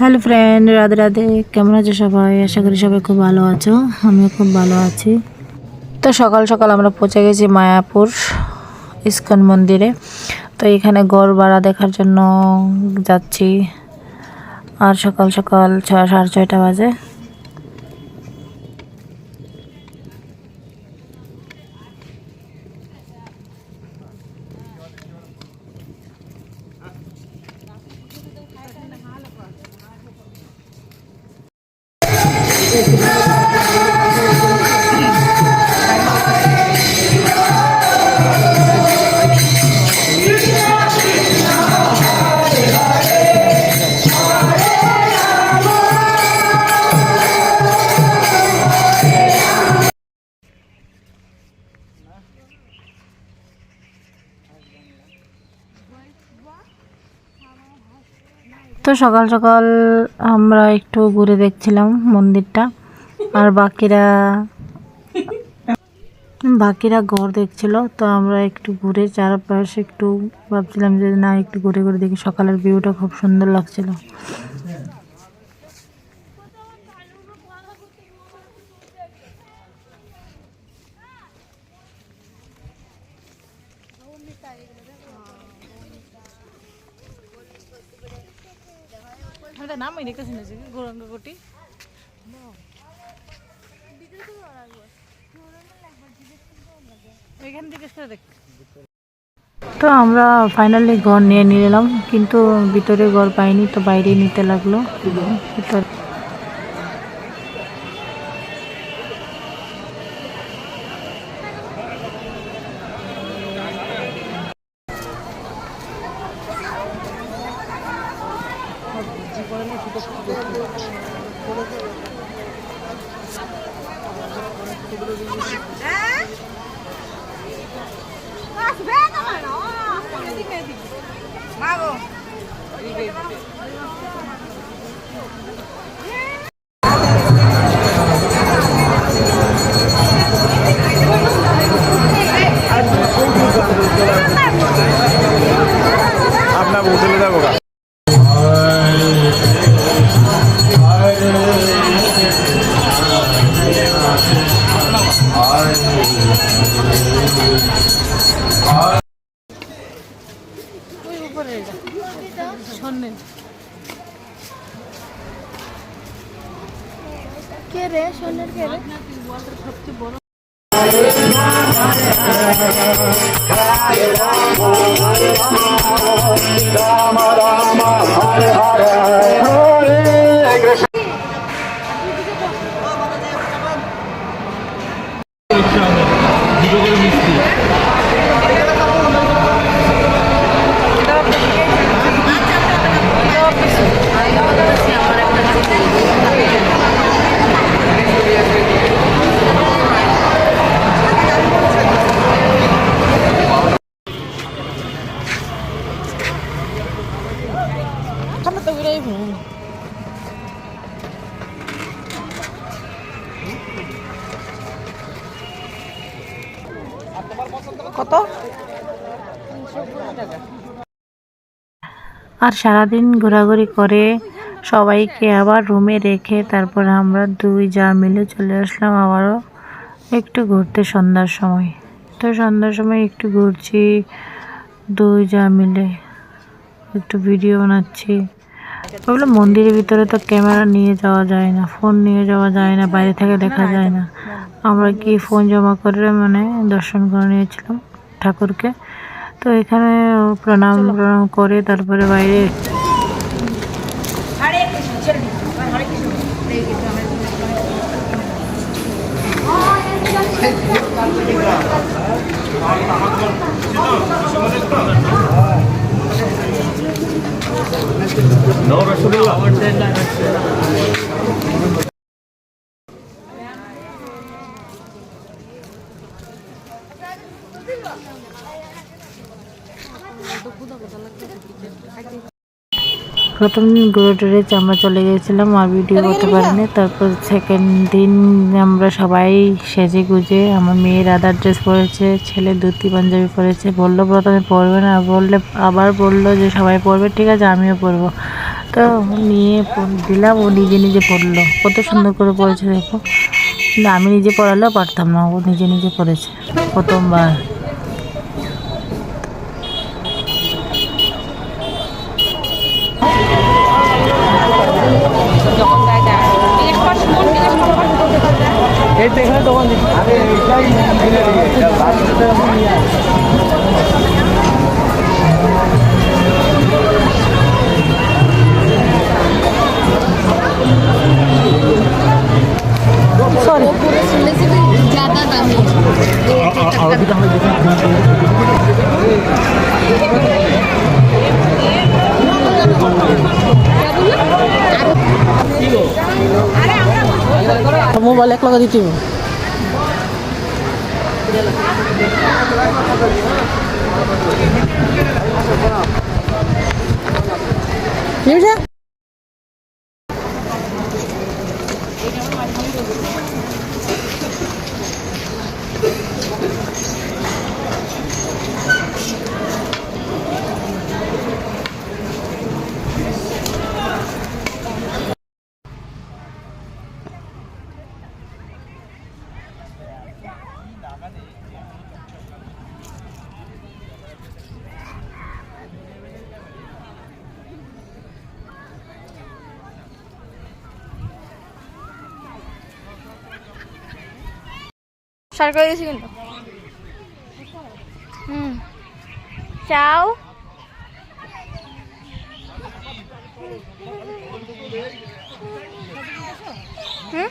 Hello friend, Radhe Radhe. কেমন আছো সবাই? আশা করি সবাই খুব ভালো আছো। আমিও খুব ভালো আছি। তো সকাল সকাল আমরা পৌঁছে গেছি মায়াপুর ইস্কন মন্দিরে। তো এখানে গড় বাড়া দেখার জন্য যাচ্ছি। আর সকাল সকাল ছয় সাড়ে ছয়টা বাজে। Thank তো সকাল সকাল আমরা একটু ঘুরে দেখছিলাম মন্দিরটা। আর বাকিরা বাকিরা ঘর দেখছিল, তো আমরা একটু ঘুরে চারপাশে একটু ভাবছিলাম যে না, একটু ঘুরে ঘুরে দেখি। সকালের ভিউটা খুব সুন্দর লাগছিল। কোটি? এখান দেখ। তো আমরা ফাইনালি ঘর নিয়ে নিলাম, কিন্তু ভিতরে ঘর পাইনি, তো বাইরে নিতে লাগল। ভিতরে Mago. কে রে সবচেয়ে বড় সামনে তো ঘুরে হুম কত? আর সারাদিন ঘোরাঘুরি করে সবাইকে আবার রুমে রেখে তারপর আমরা দুই যা মিলে চলে আসলাম আবারও একটু ঘুরতে সন্ধ্যার সময়। তো সন্ধ্যার সময় একটু ঘুরছি, দুই যা মিলে একটু ভিডিও বানাচ্ছি। ভাবলাম মন্দিরের ভিতরে তো ক্যামেরা নিয়ে যাওয়া যায় না ফোন নিয়ে যাওয়া যায় না বাইরে থেকে দেখা যায় না। আমরা কি ফোন জমা করে মানে দর্শন করে নিয়েছিলাম ঠাকুরকে। তো এখানে প্রণাম প্রণাম করে তারপরে বাইরে প্রথম ঘুরে টুরে আমরা চলে গেছিলাম, আর ভিডিও করতে পারিনি। তারপর সেকেন্ড দিন আমরা সবাই সেজে গুজে আমার মেয়ের আদার ড্রেস পরেছে, ছেলে ধুতি, পাঞ্জাবি পরেছে। বলল, প্রথমে পরবে না। বললে, আবার বলল যে, সবাই পরবে। ঠিক আছে, আমিও পরবো। তো নিয়ে দিলাম, ও নিজে নিজে পড়ল। কত সুন্দর করে পড়েছে, দেখো। আমি নিজে পড়ালেও পারতাম না, ও নিজে নিজে পড়েছে, প্রথমবার। সরি মোবাইল এক লগা দিতে হবে। কি সার করে দিয়েছি কিন্তু। হুম। চাও? হুম?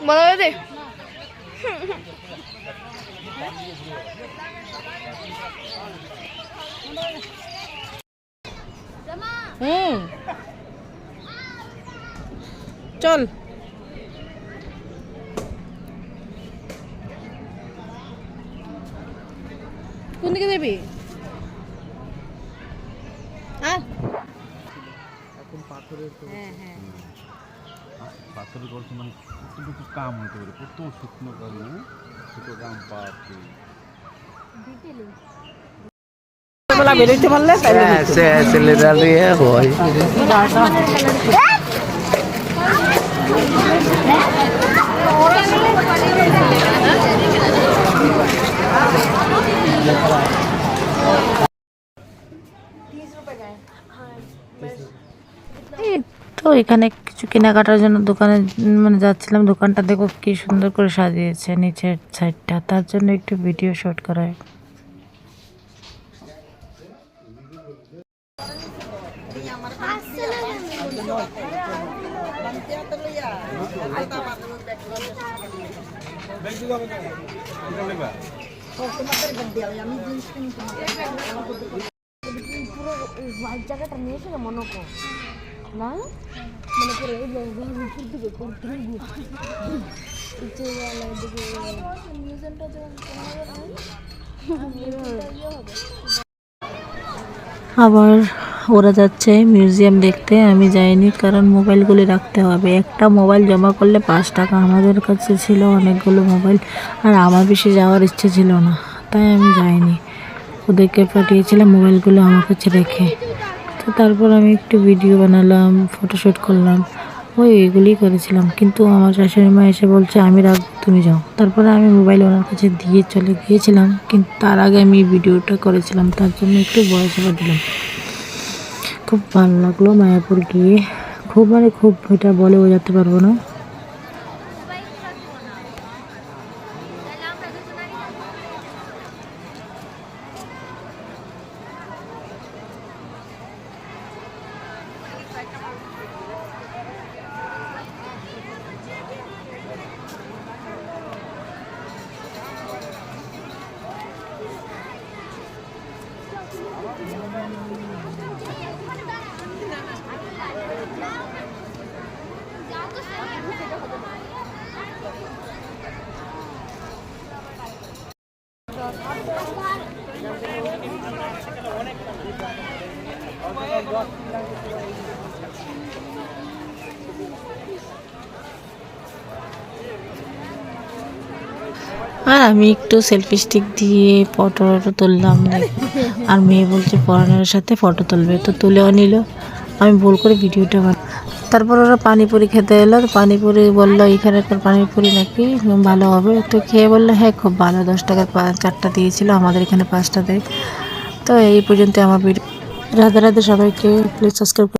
করে দে। হুম। চল। কোন দিকে যাবি হ্যাঁ পাথরের গল্প মানে কতটুকু কাম হতে পারে। কত শুকনো করে না কাম পাতি বেলা বেরোইতে পারলে ছেলেরা দিয়ে হয়। এই তো এখানে কিছু কেনাকাটার জন্য দোকানে মানে যাচ্ছিলাম। দোকানটা দেখো কি সুন্দর করে সাজিয়েছে নিচের সাইডটা। তার জন্য একটু ভিডিও শুট করা। হোয়াইট জায়গাটা নিয়ে মনে না? আবার ওরা যাচ্ছে মিউজিয়াম দেখতে, আমি যাইনি কারণ মোবাইলগুলি রাখতে হবে। একটা মোবাইল জমা করলে পাঁচ টাকা আমাদের কাছে ছিল, অনেকগুলো মোবাইল, আর আমার বেশি যাওয়ার ইচ্ছে ছিল না, তাই আমি যাইনি। ওদেরকে পাঠিয়েছিলাম মোবাইলগুলো আমার কাছে রেখে। তো তারপর আমি একটু ভিডিও বানালাম ফটোশ্যুট করলাম। ওই এগুলি করেছিলাম। কিন্তু আমার শাশুড়ি মা এসে বলছে, আমি রাখ তুমি যাও। তারপরে আমি মোবাইল ওনার কাছে দিয়ে চলে গিয়েছিলাম। কিন্তু তার আগে আমি ভিডিওটা করেছিলাম। তার জন্য একটু বয়স দিলাম। খুব ভালো লাগল মায়াপুর গিয়ে। খুব মানে খুব, এটা বলে বোঝাতে পারব না। আর আমি একটু সেলফি স্টিক দিয়ে ফটো টটো তুললাম। আর মেয়ে বলছে পরানের সাথে ফটো তুলবে, তো তুলেও নিল। আমি ভুল করে ভিডিওটা বান তারপর ওরা পানিপুরি খেতে এলো পানিপুরি বলল এখানকার পানিপুরি নাকি? ভালো হবে। তো খেয়ে বলল হ্যাঁ খুব ভালো, দশ টাকার চারটা দিয়েছিল, আমাদের এখানে পাঁচটা দেয় তো এই পর্যন্ত আমার ভিডিও। রাধে রাধে সবাইকে প্লিজ সাবস্ক্রাইব